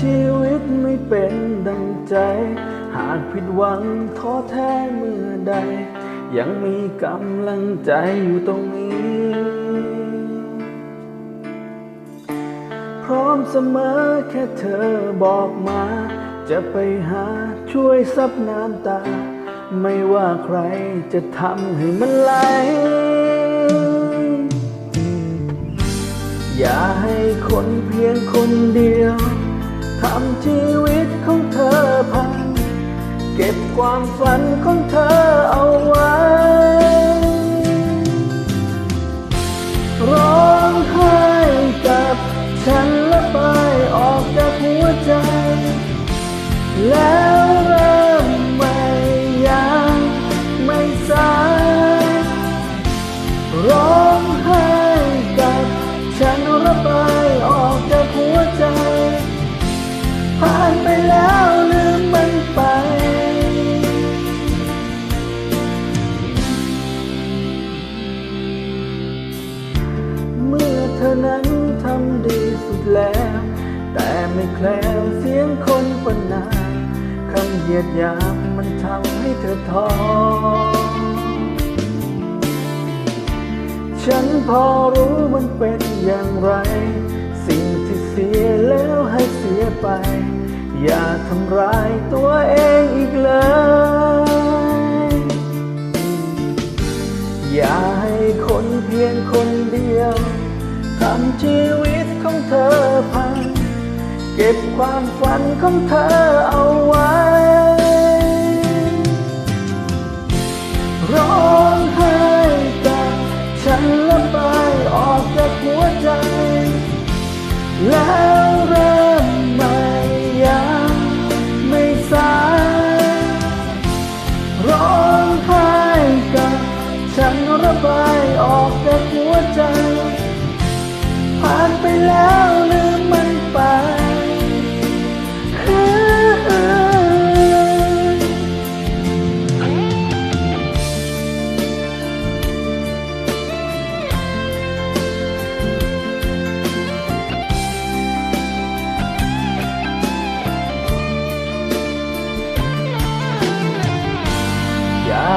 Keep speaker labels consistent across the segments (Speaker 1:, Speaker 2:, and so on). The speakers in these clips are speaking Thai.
Speaker 1: ชีวิตไม่เป็นดังใจ หากผิดหวังท้อแท้เมื่อใด ยังมีกำลังใจอยู่ตรงนี้ พร้อมเสมอแค่เธอบอกมา จะไปหาช่วยซับน้ำตา ไม่ว่าใครจะทำให้มันไหลอย่าให้คนเพียงคนเดียว บความฝันของเธอเอาไว้ ธอนั้นทำดีสุดแล้ว แต่ไม่แคล้วเสียงคนประนาคำเหยียดหยามมันทำให้เธอท้อฉันพอรู้มันเป็นอย่างไร สิ่งที่เสียแล้วให้เสียไป อย่าทำร้ายตัวเองอีกเลย ก็บความฝันของเธอเอาไว้รอ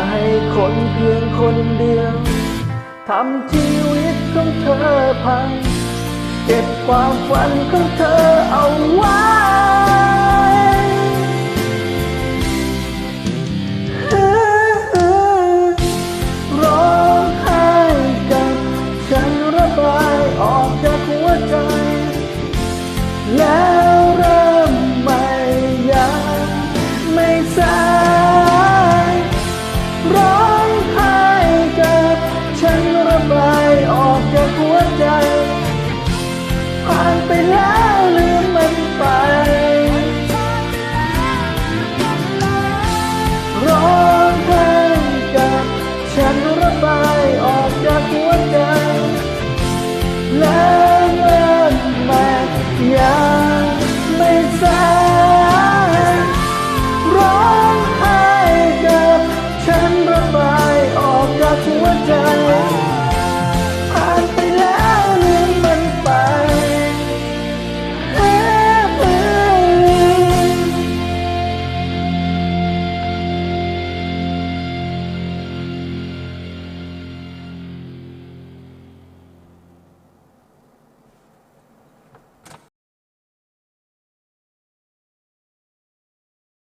Speaker 1: ให้คนเพียงคนเดียวทำชีวิตของเธอพัง เก็บความฝันของเธอเอา